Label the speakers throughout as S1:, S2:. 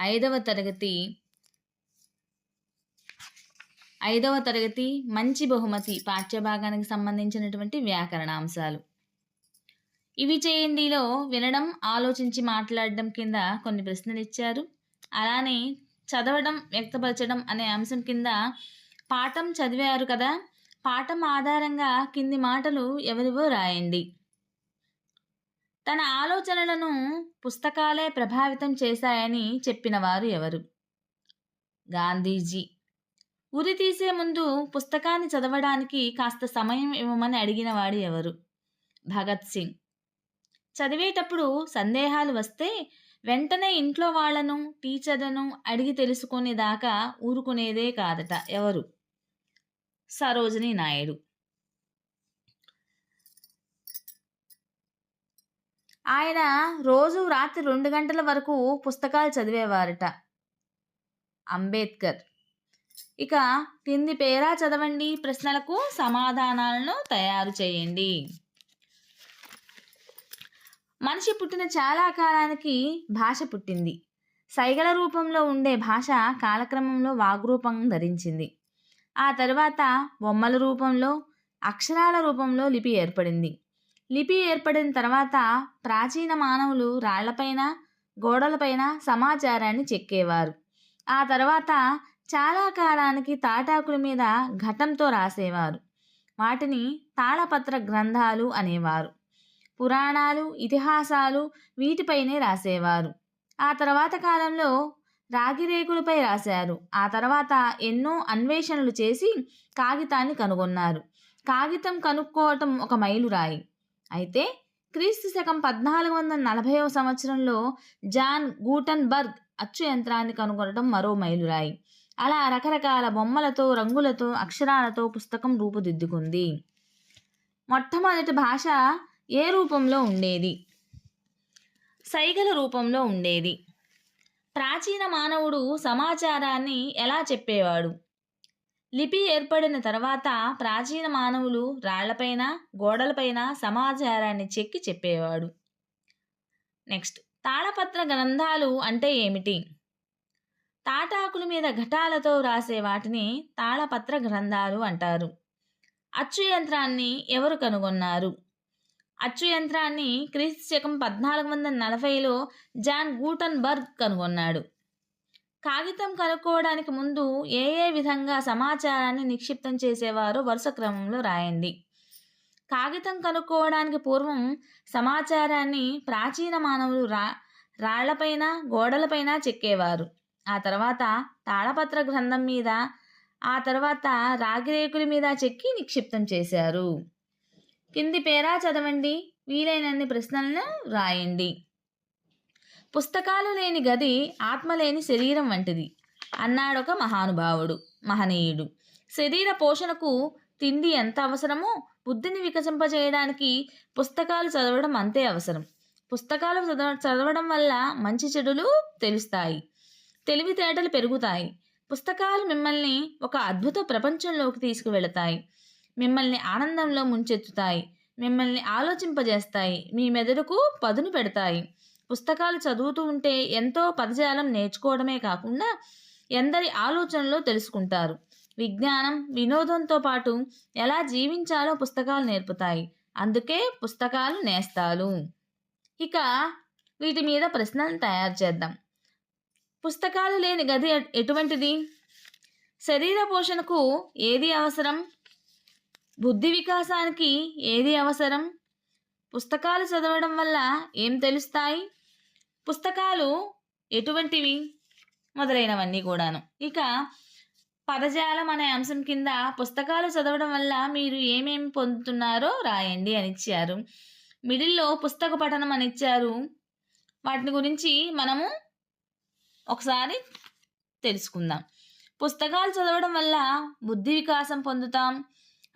S1: ఐదవ తరగతి ఐదవ తరగతి మంచి బహుమతి పాఠ్యభాగానికి సంబంధించినటువంటి వ్యాకరణాంశాలు. ఇవి చేయండిలో వినడం ఆలోచించి మాట్లాడడం కింద కొన్ని ప్రశ్నలు ఇచ్చారు. అలానే చదవడం వ్యక్తపరచడం అనే అంశం కింద పాఠం చదివారు కదా పాఠం ఆధారంగా కింది మాటలు ఎవరివో రాయండి. తన ఆలోచనలను పుస్తకాలే ప్రభావితం చేశాయని చెప్పిన వారు ఎవరు? గాంధీజీ. ఉరి తీసే ముందు పుస్తకాన్ని చదవడానికి కాస్త సమయం ఇవ్వమని అడిగినవాడు ఎవరు? భగత్ సింగ్. చదివేటప్పుడు సందేహాలు వస్తే వెంటనే ఇంట్లో వాళ్ళను టీచర్లను అడిగి తెలుసుకునేదాకా ఊరుకునేదే కాదట ఎవరు? సరోజిని నాయుడు. ఆయన రోజు రాత్రి రెండు గంటల వరకు పుస్తకాలు చదివేవారట. అంబేద్కర్. ఇక కింది పేరా చదవండి. ప్రశ్నలకు సమాధానాలను తయారు చేయండి. మనిషి పుట్టిన చాలా కాలానికి భాష పుట్టింది. సైగల రూపంలో ఉండే భాష కాలక్రమంలో వాగ్రూపం ధరించింది. ఆ తర్వాత బొమ్మల రూపంలో అక్షరాల రూపంలో లిపి ఏర్పడింది. లిపి ఏర్పడిన తర్వాత ప్రాచీన మానవులు రాళ్ళపైన గోడలపైన సమాచారాన్ని చెక్కేవారు. ఆ తర్వాత చాలా కాలానికి తాటాకుల మీద ఘటంతో రాసేవారు. వాటిని తాళపత్ర గ్రంథాలు అనేవారు. పురాణాలు ఇతిహాసాలు వీటిపైనే రాసేవారు. ఆ తర్వాత కాలంలో రాగి రేకులపై రాశారు. ఆ తర్వాత ఎన్నో అన్వేషణలు చేసి కాగితాన్ని కనుగొన్నారు. కాగితం కనుక్కోవటం ఒక మైలురాయి. అయితే క్రీస్తు శకం పద్నాలుగు వందల నలభైవ సంవత్సరంలో జాన్ గూటన్బర్గ్ అచ్చు యంత్రాన్ని కనుగొనడం మరో మైలురాయి. అలా రకరకాల బొమ్మలతో రంగులతో అక్షరాలతో పుస్తకం రూపుదిద్దుకుంది. మొట్టమొదటి భాష ఏ రూపంలో ఉండేది? సైగల రూపంలో ఉండేది. ప్రాచీన మానవుడు సమాచారాన్ని ఎలా చెప్పేవాడు? లిపి ఏర్పడిన తర్వాత ప్రాచీన మానవులు రాళ్ళపైన గోడలపైన సమాచారాన్ని చెక్కి చెప్పేవాడు. నెక్స్ట్ తాళపత్ర గ్రంథాలు అంటే ఏమిటి? తాటాకుల మీద ఘటాలతో రాసే వాటిని తాళపత్ర గ్రంథాలు అంటారు. అచ్చు యంత్రాన్ని ఎవరు కనుగొన్నారు? అచ్చు యంత్రాన్ని క్రీస్తు శకం పద్నాలుగు వందల నలభైలో జాన్ గూటన్బర్గ్ కనుగొన్నాడు. కాగితం కనుక్కోవడానికి ముందు ఏ ఏ విధంగా సమాచారాన్ని నిక్షిప్తం చేసేవారో వరుస క్రమంలో రాయండి. కాగితం కనుక్కోవడానికి పూర్వం సమాచారాన్ని ప్రాచీన మానవులు రా రాళ్ళపైన గోడలపైన చెక్కేవారు. ఆ తర్వాత తాళపత్ర గ్రంథం మీద ఆ తర్వాత రాగిరేకుల మీద చెక్కి నిక్షిప్తం చేశారు. కింది పేరా చదవండి వీలైనన్ని ప్రశ్నలను రాయండి. పుస్తకాలు లేని గది ఆత్మ లేని శరీరం వంటిది. అన్నాడొక మహానుభావుడు మహనీయుడు. శరీర పోషణకు తిండి ఎంత అవసరమో బుద్ధిని వికసింపజేయడానికి పుస్తకాలు చదవడం అంతే అవసరం. పుస్తకాలు చదవ చదవడం వల్ల మంచి చెడులు తెలుస్తాయి. తెలివితేటలు పెరుగుతాయి. పుస్తకాలు మిమ్మల్ని ఒక అద్భుత ప్రపంచంలోకి తీసుకువెళతాయి. మిమ్మల్ని ఆనందంలో ముంచెత్తుతాయి. మిమ్మల్ని ఆలోచింపజేస్తాయి. మీ మెదడుకు పదును పెడతాయి. పుస్తకాలు చదువుతూ ఉంటే ఎంతో పదజాలం నేర్చుకోవడమే కాకుండా ఎందరి ఆలోచనలు తెలుసుకుంటారు. విజ్ఞానం వినోదంతో పాటు ఎలా జీవించాలో పుస్తకాలు నేర్పుతాయి. అందుకే పుస్తకాలు నేస్తాలు. ఇక వీటి మీద ప్రశ్నలను తయారు చేద్దాం. పుస్తకాలు లేని గది ఎటువంటిది? శరీర పోషణకు ఏది అవసరం? బుద్ధి వికాసానికి ఏది అవసరం? పుస్తకాలు చదవడం వల్ల ఏం తెలుస్తాయి? పుస్తకాలు ఎటువంటివి? మొదలైనవన్నీ కూడాను. ఇక పదజాలం అనే అంశం కింద పుస్తకాలు చదవడం వల్ల మీరు ఏమేమి పొందుతున్నారో రాయండి అని ఇచ్చారు. మిడిల్లో పుస్తక పఠనం అని ఇచ్చారు. వాటిని గురించి మనము ఒకసారి తెలుసుకుందాం. పుస్తకాలు చదవడం వల్ల బుద్ధి వికాసం పొందుతాం.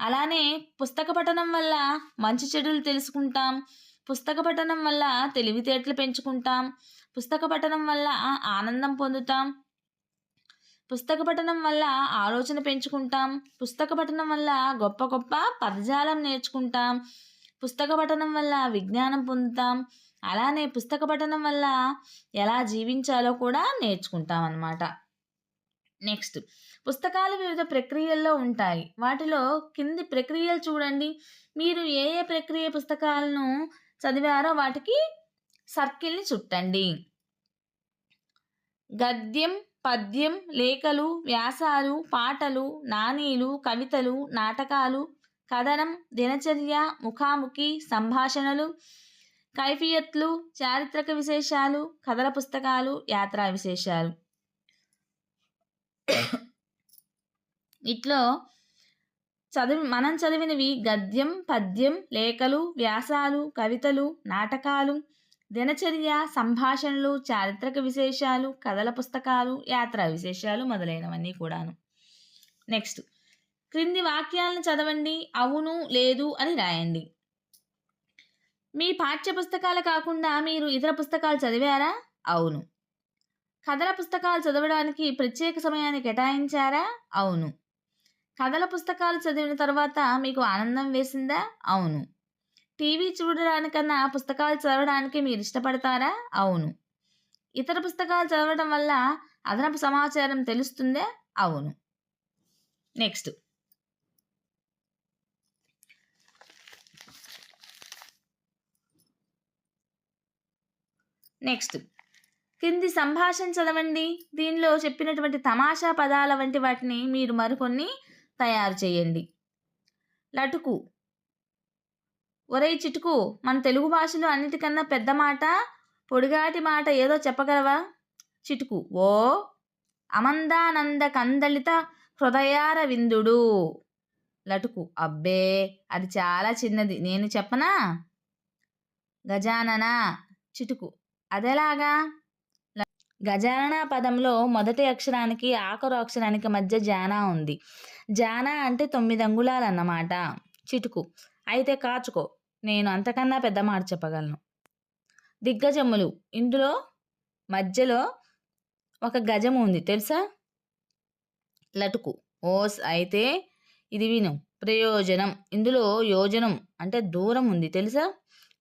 S1: అలానే పుస్తక పఠనం వల్ల మంచి చెడులు తెలుసుకుంటాం. పుస్తక పఠనం వల్ల తెలివితేటలు పెంచుకుంటాం. పుస్తక పఠనం వల్ల ఆనందం పొందుతాం. పుస్తక పఠనం వల్ల ఆలోచన పెంచుకుంటాం. పుస్తక పఠనం వల్ల గొప్ప గొప్ప పదజాలం నేర్చుకుంటాం. పుస్తక పఠనం వల్ల విజ్ఞానం పొందుతాం. అలానే పుస్తక పఠనం వల్ల ఎలా జీవించాలో కూడా నేర్చుకుంటాం అన్నమాట నెక్స్ట్ పుస్తకాలు వివిధ ప్రక్రియల్లో ఉంటాయి. వాటిలో కింది ప్రక్రియలు చూడండి. మీరు ఏ ఏ ప్రక్రియ పుస్తకాలను చదివారో? వాటికి సర్కిల్ని చుట్టండి. గద్యం పద్యం లేఖలు వ్యాసాలు పాటలు నానీలు కవితలు నాటకాలు కథనం దినచర్య ముఖాముఖి సంభాషణలు కైఫియత్లు చారిత్రక విశేషాలు కథల పుస్తకాలు యాత్రా విశేషాలు. ఇట్లో చదివి మనం చదివినవి గద్యం పద్యం లేఖలు వ్యాసాలు కవితలు నాటకాలు దినచర్య సంభాషణలు చారిత్రక విశేషాలు కథల పుస్తకాలు యాత్రా విశేషాలు మొదలైనవన్నీ కూడాను. నెక్స్ట్ క్రింది వాక్యాలను చదవండి అవును లేదు అని రాయండి. మీ పాఠ్య పుస్తకాలు కాకుండా మీరు ఇతర పుస్తకాలు చదివారా? అవును. కథల పుస్తకాలు చదవడానికి ప్రత్యేక సమయాన్ని కేటాయించారా? అవును. కథల పుస్తకాలు చదివిన తర్వాత మీకు ఆనందం వేసిందా? అవును. టీవీ చూడడానికన్నా పుస్తకాలు చదవడానికి మీరు ఇష్టపడతారా? అవును. ఇతర పుస్తకాలు చదవడం వల్ల అదనపు సమాచారం తెలుస్తుందా? అవును. నెక్స్ట్. నెక్స్ట్. కింది సంభాషణ చదవండి. దీనిలో చెప్పినటువంటి తమాషా పదాల వంటి వాటిని మీరు మరికొన్ని తయారు చేయండి. లటుకు. ఒరే చిటుకు మన తెలుగు భాషలో అన్నిటికన్నా పెద్ద మాట పొడిగాటి మాట ఏదో చెప్పగలవా? చిటుకు. ఓ అమందానంద కందళిత హృదయార విందుడు లటుకు. అబ్బే అది చాలా చిన్నది. నేను చెప్పనా? గజానన. చిటుకు. అదెలాగా? గజానన పదంలో మొదటి అక్షరానికి ఆఖరు అక్షరానికి మధ్య జానా ఉంది. జానా అంటే తొమ్మిది అంగుళాలు అన్నమాట చిటుకు. అయితే కాచుకో. నేను అంతకన్నా పెద్ద మాట చెప్పగలను. దిగ్గజములు. ఇందులో మధ్యలో ఒక గజము ఉంది. తెలుసా? లటుకు. ఓస్ అయితే ఇది విను. ప్రయోజనం. ఇందులో యోజనం అంటే దూరం ఉంది. తెలుసా?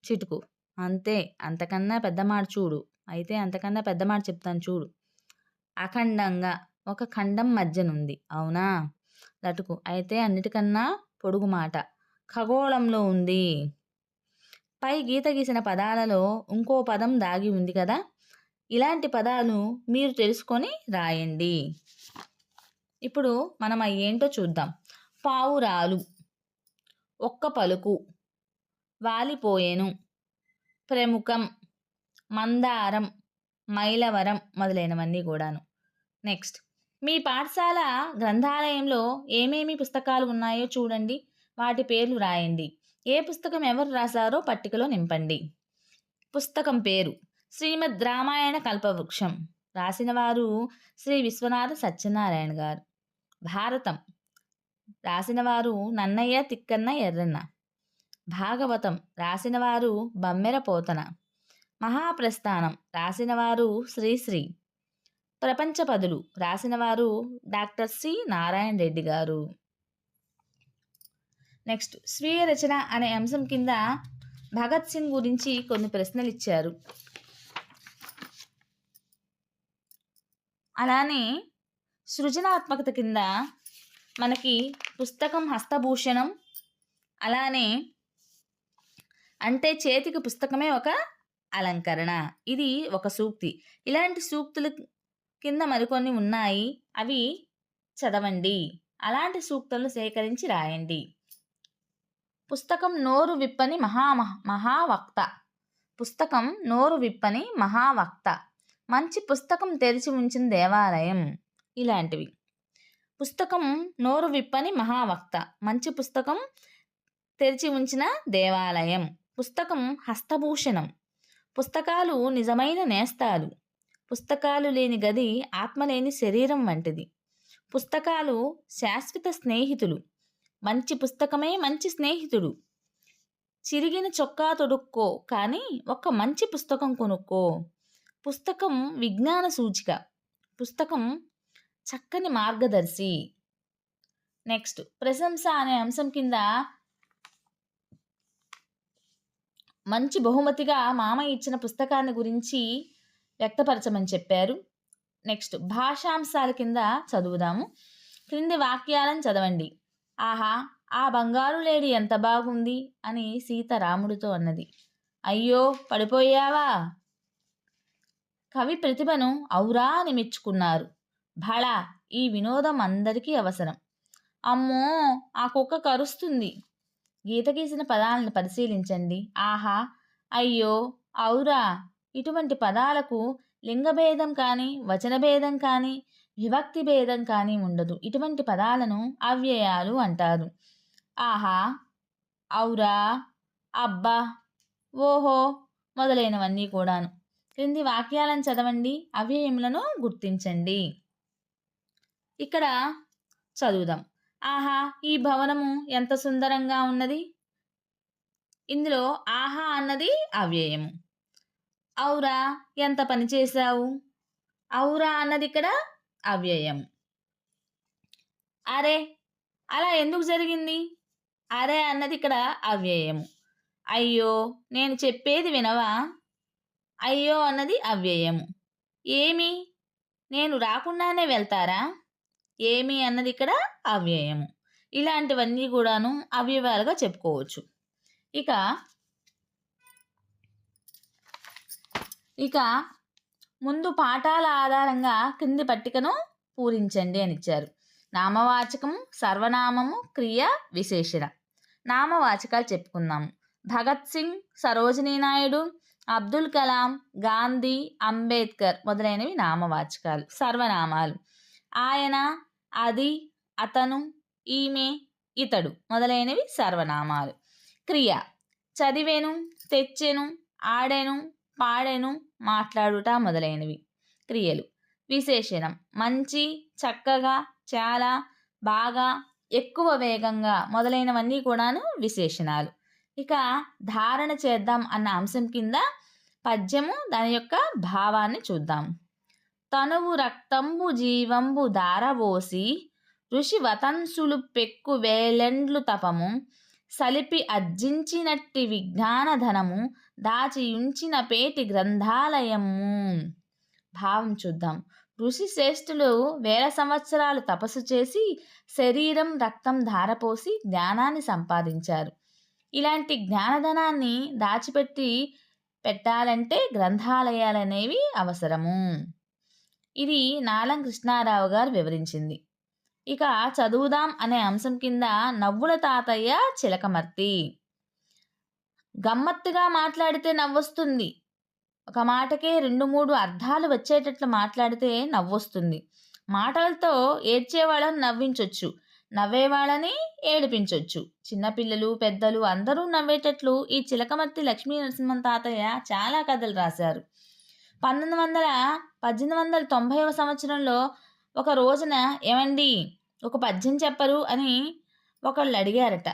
S1: చిటుకు. అంతే. అంతకన్నా పెద్ద మాట చూడు. అయితే అంతకన్నా పెద్ద మాట చెప్తాను చూడు. అఖండంగా. ఒక ఖండం మధ్యనుంది. అవునా? లటుకు. అయితే అన్నిటికన్నా పొడుగు మాట. ఖగోళంలో ఉంది. పై గీత గీసిన పదాలలో ఇంకో పదం దాగి ఉంది కదా? ఇలాంటి పదాలు మీరు తెలుసుకొని రాయండి. ఇప్పుడు మనం అవి ఏంటో చూద్దాం. పావురాలు. ఒక్క పలుకు. వాలిపోయేను. ప్రముఖం. మందారం. మైలవరం మొదలైనవన్నీ కూడాను. నెక్స్ట్. మీ పాఠశాల గ్రంథాలయంలో ఏమేమి పుస్తకాలు ఉన్నాయో చూడండి. వాటి పేర్లు రాయండి. ఏ పుస్తకం ఎవరు రాశారో పట్టికలో నింపండి. పుస్తకం పేరు శ్రీమద్ రామాయణ కల్పవృక్షం. రాసినవారు శ్రీ విశ్వనాథ సత్యనారాయణ గారు. భారతం రాసినవారు నన్నయ్య తిక్కన్న ఎర్రన్న. భాగవతం రాసినవారు బమ్మెర పోతన. మహాప్రస్థానం రాసినవారు శ్రీశ్రీ. ప్రపంచ పదులు రాసినవారు doctor C. Narayana Reddy garu. Next స్వీయ రచన అనే అంశం కింద భగత్ సింగ్ గురించి కొన్ని ప్రశ్నలు ఇచ్చారు. అలానే సృజనాత్మకత కింద మనకి పుస్తకం హస్తభూషణం అలానే అంటే చేతికి పుస్తకమే ఒక అలంకరణ. ఇది ఒక సూక్తి. ఇలాంటి సూక్తులు కింద మరికొన్ని ఉన్నాయి. అవి చదవండి. అలాంటి సూక్తులను సేకరించి రాయండి. పుస్తకం నోరు విప్పని మహా మహావక్త. పుస్తకం నోరు విప్పని మహావక్త. మంచి పుస్తకం తెరిచి ఉంచిన దేవాలయం ఇలాంటివి. పుస్తకం నోరు విప్పని మహావక్త. మంచి పుస్తకం తెరిచి ఉంచిన దేవాలయం. పుస్తకం హస్తభూషణం. పుస్తకాలు నిజమైన నేస్తాలు. పుస్తకాలు లేని గది ఆత్మ లేని శరీరం వంటిది. పుస్తకాలు శాశ్వత స్నేహితులు. మంచి పుస్తకమే మంచి స్నేహితుడు. చిరిగిన చొక్కా తొడుక్కో కానీ ఒక మంచి పుస్తకం కొనుక్కో. పుస్తకం విజ్ఞాన సూచిక. పుస్తకం చక్కని మార్గదర్శి. నెక్స్ట్ ప్రశంస అనే అంశం కింద మంచి బహుమతిగా మామ ఇచ్చిన పుస్తకాన్ని గురించి వ్యక్తపరచమని చెప్పారు. నెక్స్ట్ భాషాంశాల కింద చదువుదాము. క్రింది వాక్యాలను చదవండి. ఆహా ఆ బంగారు లేడి ఎంత బాగుంది అని సీత రాముడితో అన్నది. అయ్యో పడిపోయావా? కవి ప్రతిభను ఔరా అని మెచ్చుకున్నారు. భళ ఈ వినోదం అందరికీ అవసరం. అమ్మో ఆ కుక్క కరుస్తుంది. గీత గీసిన పదాలను పరిశీలించండి. ఆహా అయ్యో ఔరా ఇటువంటి పదాలకు లింగభేదం కానీ వచనభేదం కానీ విభక్తి భేదం కానీ ఉండదు. ఇటువంటి పదాలను అవ్యయాలు అంటారు. ఆహా ఔరా అబ్బా ఓహో మొదలైనవన్నీ కూడాను. క్రింది వాక్యాలను చదవండి అవ్యయములను గుర్తించండి. ఇక్కడ చదువుదాం. ఆహా ఈ భవనము ఎంత సుందరంగా ఉన్నది? ఇందులో ఆహా అన్నది అవ్యయము. ఔరా ఎంత పని చేశావు? ఔరా అన్నది ఇక్కడ అవ్యయం. అరే అలా ఎందుకు జరిగింది? అరే అన్నది ఇక్కడ అవ్యయం. అయ్యో నేను చెప్పేది వినవా? అయ్యో అన్నది అవ్యయం. ఏమి? నేను రాకుండానే వెళ్తారా? ఏమి అన్నది ఇక్కడ అవ్యయము ఇలాంటివన్నీ కూడాను అవ్యయాలుగా చెప్పుకోవచ్చు. ఇక ఇక ముందు పాఠాల ఆధారంగా క్రింది పట్టికను పూరించండి అని ఇచ్చారు. నామవాచకము సర్వనామము క్రియ విశేషణ. నామవాచకాలు చెప్పుకుందాము. భగత్ సింగ్ సరోజినీ నాయుడు అబ్దుల్ కలాం గాంధీ అంబేద్కర్ మొదలైనవి నామవాచకాలు సర్వనామాలు. ఆయన అది అతను ఈమె ఇతడు మొదలైనవి సర్వనామాలు. క్రియ. చదివేను తెచ్చెను ఆడెను పాడెను మాట్లాడుట మొదలైనవి. క్రియలు. విశేషణం. మంచి చక్కగా చాలా బాగా ఎక్కువ వేగంగా మొదలైనవన్నీ కూడాను విశేషణాలు. ఇక ధారణ చేద్దాం అన్న అంశం కింద పద్యము దాని యొక్క భావాన్ని చూద్దాం. తనువు రక్తంబు జీవంబు దారబోసి ఋషి వతంసులు పెక్కు వేలెండ్లు తపము సలిపి అర్జించినట్టి విజ్ఞానధనము దాచియుంచిన పేటి గ్రంథాలయము. భావం చూద్దాం. ఋషి శ్రేష్ఠులు వేల సంవత్సరాలు తపస్సు చేసి శరీరం రక్తం ధారపోసి జ్ఞానాన్ని సంపాదించారు. ఇలాంటి జ్ఞానధనాన్ని దాచిపెట్టి పెట్టాలంటే గ్రంథాలయాలు అనేవి అవసరము. ఇది నాలం కృష్ణారావు గారు వివరించింది. ఇక చదువుదాం అనే అంశం కింద నవ్వుల తాతయ్య చిలకమర్తి. గమ్మత్తుగా మాట్లాడితే నవ్వొస్తుంది. ఒక మాటకే రెండు మూడు అర్థాలు వచ్చేటట్లు మాట్లాడితే నవ్వొస్తుంది. మాటలతో ఏడ్చేవాళ్ళని నవ్వించవచ్చు నవ్వేవాళ్ళని ఏడిపించవచ్చు చిన్నపిల్లలు పెద్దలు అందరూ నవ్వేటట్లు ఈ చిలకమర్తి లక్ష్మీ నరసింహన్ తాతయ్య చాలా కథలు రాశారు. పంతొమ్మిది వందల పద్దెనిమిది వందల తొంభైవ సంవత్సరంలో ఒక రోజున ఏమండి ఒక పద్యం చెప్పరు అని ఒకళ్ళు అడిగారట.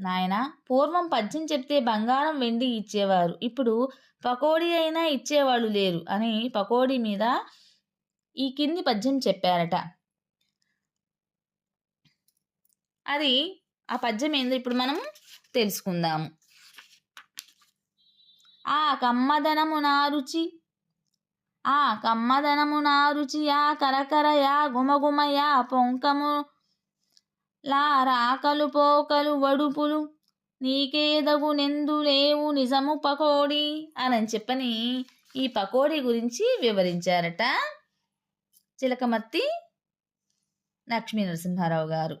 S1: నాయన పూర్వం పద్యం చెప్తే బంగారం వెండి ఇచ్చేవారు. ఇప్పుడు పకోడీ అయినా ఇచ్చేవాళ్ళు లేరు అని పకోడీ మీద ఈ కింది పద్యం చెప్పారట. అది ఆ పద్యం ఏందో ఇప్పుడు మనం తెలుసుకుందాము. ఆ కమ్మదనము నా రుచి ఆ కమ్మదనము నా రుచియా కరకరయా గుమగుమయా పొంకము లా రాకలు పోకలు వడుపులు నీకేదగు నెందు లేవు నిజము పకోడీ అని చెప్పని ఈ పకోడీ గురించి వివరించారట చిలకమత్తి లక్ష్మీ నరసింహారావు గారు.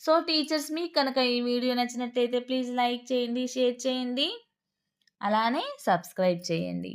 S1: సో టీచర్స్ మీకు కనుక ఈ వీడియో నచ్చినట్లయితే ప్లీజ్ లైక్ చేయండి షేర్ చేయండి అలానే సబ్స్క్రైబ్ చేయండి.